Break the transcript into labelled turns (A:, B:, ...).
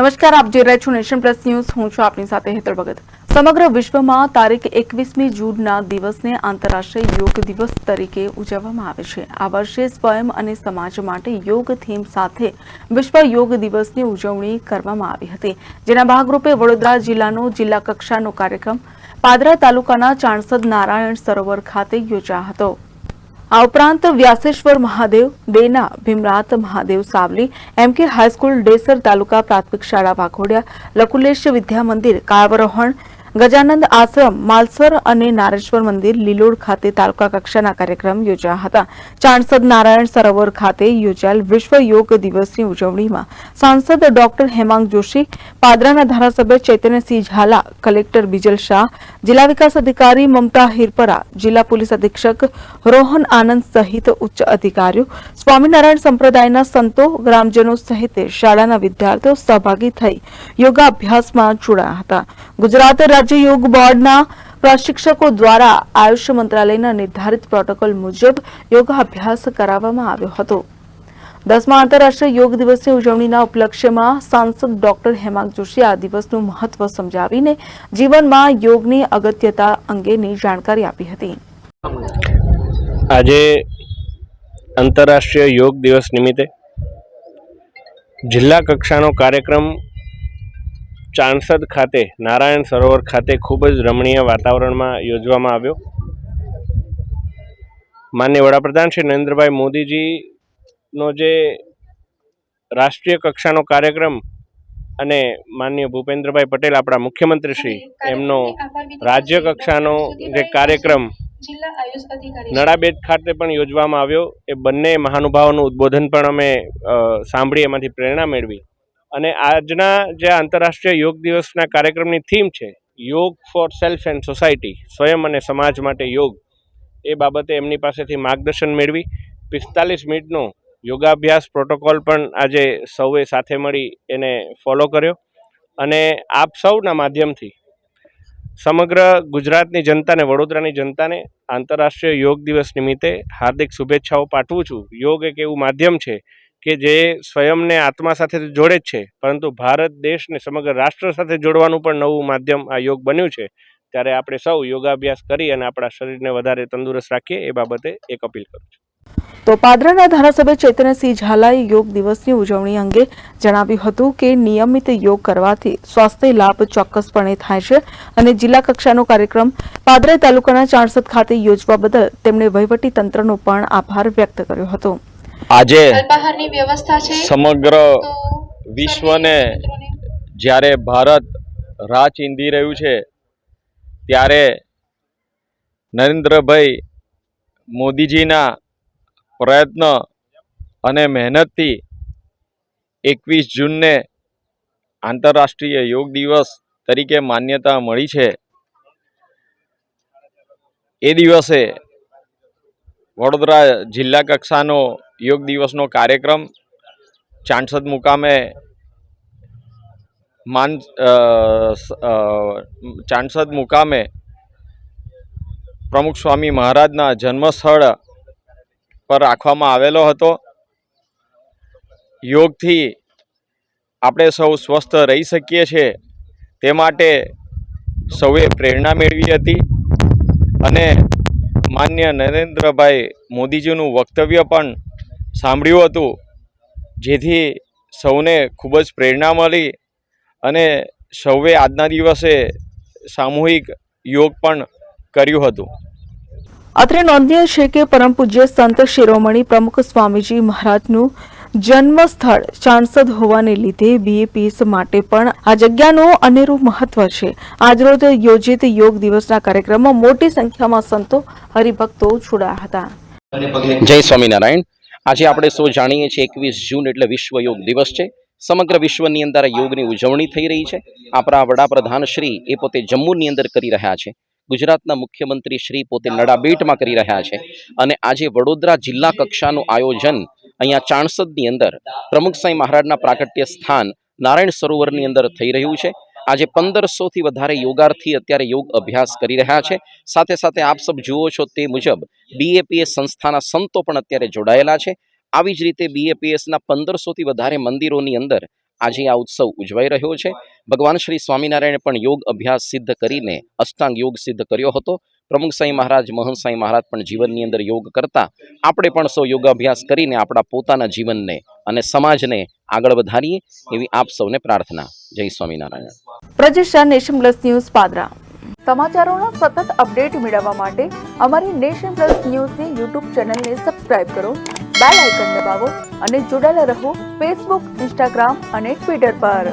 A: નમસ્કાર, આપ જોઈ રહ્યા છો નેશન પ્લસ ન્યૂઝ. હું છું આપની સાથે હેતર ભગત. સમગ્ર વિશ્વમાં તારીખ એકવીસમી જૂનના દિવસને આંતરરાષ્ટ્રીય યોગ દિવસ તરીકે ઉજવવામાં આવે છે. આ વર્ષે સ્વયં અને સમાજ માટે યોગ થીમ સાથે વિશ્વ યોગ દિવસની ઉજવણી કરવામાં આવી હતી. જેના ભાગરૂપે વડોદરા જિલ્લાનો જિલ્લા કક્ષાનો કાર્યક્રમ પાદરા તાલુકાના ચાણસદ નારાયણ સરોવર ખાતે યોજાયો હતો. આ ઉપરાંત વ્યાસેશ્વર મહાદેવ દેના ભીમરાત મહાદેવ સાવલી, એમ કે હાઈસ્કૂલ ડેસર તાલુકા પ્રાથમિક શાળા વાઘોડિયા લકુલેશ વિદ્યા મંદિર, કાળવરોહણ ગજાનંદ આશ્રમ, માલસર અને નારેશ્વર મંદિર, લીલોડ ખાતે તાલુકા કક્ષાના કાર્યક્રમ યોજાયા હતા. ચાણસદ નારાયણ સરોવર ખાતે યોજાયેલ વિશ્વ યોગ દિવસની ઉજવણીમાં સાંસદ ડોક્ટર હેમાંગ જોશી, પાદરાના ધારાસભ્ય ચૈતન્યસિંહ ઝાલા, કલેક્ટર બિજલ શાહ, જિલ્લા વિકાસ અધિકારી મમતા હિરપરા, જિલ્લા પોલીસ અધિક્ષક રોહન આનંદ સહિત ઉચ્ચ અધિકારીઓ, સ્વામિનારાયણ સંપ્રદાયના સંતો, ગ્રામજનો સહિત શાળાના વિદ્યાર્થીઓ સહભાગી થઈ યોગાભ્યાસમાં જોડાયા હતા. ગુજરાત રાજ્ય યોગ બોર્ડના પ્રશિક્ષકો દ્વારા આયુષ મંત્રાલયના નિર્ધારિત પ્રોટોકોલ મુજબ યોગાભ્યાસ કરાવવામાં આવ્યો હતો. દસમા આંતરરાષ્ટ્રીય યોગ દિવસની ઉજવણીના ઉપલક્ષ્યમાં સાંસદ ડોક્ટર હેમાંગ જોશીએ આ દિવસનું મહત્વ સમજાવીને જીવનમાં યોગની અગત્યતા અંગેની જાણકારી આપી હતી.
B: આજે આંતરરાષ્ટ્રીય યોગ દિવસ નિમિત્તે જિલ્લા કક્ષાનો કાર્યક્રમ ચાણસદ ખાતે નારાયણ સરોવર ખાતે ખૂબ જ રમણીય વાતાવરણમાં યોજવામાં આવ્યો. માન્ય વડાપ્રધાન શ્રી નરેન્દ્રભાઈ મોદીજીનો જે રાષ્ટ્રીય કક્ષાનો કાર્યક્રમ અને માન્ય ભૂપેન્દ્રભાઈ પટેલ આપણા મુખ્યમંત્રી શ્રી એમનો રાજ્ય કક્ષાનો જે કાર્યક્રમ નડાબેદ ખાતે પણ યોજવામાં આવ્યો. એ બંને મહાનુભાવોનું ઉદ્બોધન પણ અમે સાંભળી એમાંથી પ્રેરણા મેળવી. અને આજના જે આંતરરાષ્ટ્રીય યોગ દિવસના કાર્યક્રમની થીમ છે, યોગ ફોર સેલ્ફ એન્ડ સોસાયટી, સ્વયં અને સમાજ માટે યોગ. એ બાબતે એમની પાસેથી માર્ગદર્શન મેળવી, પિસ્તાલીસ મિનિટનો યોગાભ્યાસ પ્રોટોકોલ પણ આજે સૌએ સાથે મળી એને ફોલો કર્યો. અને આપ સૌના માધ્યમથી સમગ્ર ગુજરાતની જનતાને, વડોદરાની જનતાને આંતરરાષ્ટ્રીય યોગ દિવસ નિમિત્તે હાર્દિક શુભેચ્છાઓ પાઠવું છું. યોગ એક એવું માધ્યમ છે કે જે સ્વયંને આત્મા સાથે જોડે જ છે, પરંતુ ભારત દેશને સમગ્ર રાષ્ટ્ર સાથે જોડવાનું પણ નવું માધ્યમ આ યોગ બન્યું છે. ત્યારે આપણે સૌ યોગાભ્યાસ કરી અને આપણા શરીરને વધારે તંદુરસ્ત રાખીએ, એ બાબતે એક અપીલ કરું છું.
A: તો પાદરાના ધારાસભ્ય ચેતનસિંહ ઝાલાએ યોગ દિવસની ઉજવણી અંગે જણાવ્યું હતું કે નિયમિત યોગ કરવાથી સ્વાસ્થ્ય લાભ ચોક્કસપણે થાય છે અને જિલ્લા કક્ષાનો કાર્યક્રમ પાદરા તાલુકાના ચાણસદ ખાતે યોજવા બદલ તેમણે વહીવટી તંત્રનો પણ આભાર વ્યક્ત કર્યો હતો.
C: આજે સમગ્ર વિશ્વને જ્યારે ભારત રાહ ચીંધી રહ્યું છે ત્યારે નરેન્દ્રભાઈ મોદીજીના પ્રયત્ન અને મહેનતથી એકવીસ જૂનને આંતરરાષ્ટ્રીય યોગ દિવસ તરીકે માન્યતા મળી છે. એ દિવસે વડોદરા જિલ્લા કક્ષાનો યોગ દિવસનો કાર્યક્રમ ચાણસદ મુકામે માન ચાંસદ મુકામે પ્રમુખ સ્વામી મહારાજના જન્મસ્થળ પર રાખવામાં આવેલો હતો. યોગથી આપણે સૌ સ્વસ્થ રહી શકીએ છીએ તે માટે સૌએ પ્રેરણા મેળવી હતી અને માન્ય નરેન્દ્રભાઈ મોદીજીનું વક્તવ્ય પણ સાંભળ્યું હતું જેથી સૌને ખૂબ જ પ્રેરણા મળી અને સૌએ આજના દિવસે સામૂહિક યોગ પણ કર્યું હતું.
A: અત્રે નોંધનીય છે કે પરમ પૂજ્ય સંત શિરોમણી પ્રમુખ સ્વામીજી મહારાજનું જન્મ સ્થળ સાંસદ હોવાને લીધે બીએપીએસ માટે પણ આ જગ્યાનું અનેરું મહત્વ છે. આજરોજ યોજિત યોગ દિવસના કાર્યક્રમમાં મોટી સંખ્યામાં સંતો હરિભક્તો જોડાયા હતા.
D: જય સ્વામિનારાયણ. આજે આપણે સૌ જાણીએ છીએ એકવીસ જૂન એટલે વિશ્વ યોગ દિવસ છે. સમગ્ર વિશ્વની અંદર યોગની ઉજવણી થઈ રહી છે. આપણા વડાપ્રધાન શ્રી એ પોતે જમ્મુની અંદર કરી રહ્યા છે. ગુજરાતના મુખ્યમંત્રી શ્રી પોતે નડાબેટમાં કરી રહ્યા છે. અને આજે વડોદરા જિલ્લા કક્ષાનું આયોજન અહીંયા ચાણસદની અંદર પ્રમુખ સાંઈ મહારાજના પ્રાકટ્ય સ્થાન નારાયણ સરોવરની અંદર થઈ રહ્યું છે. આજે પંદરસોથી વધારે યોગાર્થી અત્યારે યોગ અભ્યાસ કરી રહ્યા છે. સાથે સાથે આપ સબ જુઓ છો તે મુજબ બીએપીએસ સંસ્થાના સંતો પણ અત્યારે જોડાયેલા છે. આવી જ રીતે બીએપીએસના પંદરસોથી વધારે મંદિરોની અંદર આજે આ ઉત્સવ ઉજવાઈ રહ્યો છે. ભગવાન શ્રી સ્વામિનારાયણે પણ યોગ અભ્યાસ સિદ્ધ કરીને અષ્ટાંગ યોગ સિદ્ધ કર્યો હતો. પ્રમુખ સાંઈ મહારાજ, મહંત સાંઈ મહારાજ પણ જીવનની અંદર યોગ કરતા. આપણે પણ સૌ યોગાભ્યાસ કરીને આપણા પોતાના જીવનને અને સમાજને આગળ વધારીએ એવી આપ સૌને પ્રાર્થના. જય સ્વામિનારાયણ.
A: પ્રજેશા નેશન પ્લસ ન્યૂઝ પાદરા. સમાચારોના સતત અપડેટ મેળવવા માટે અમારી નેશન પ્લસ ન્યૂઝની યુટ્યુબ ચેનલને સબસ્ક્રાઇબ કરો, બેલ આઇકન દબાવો અને જોડાયેલા રહો ફેસબુક, ઇન્સ્ટાગ્રામ અને ટ્વિટર પર.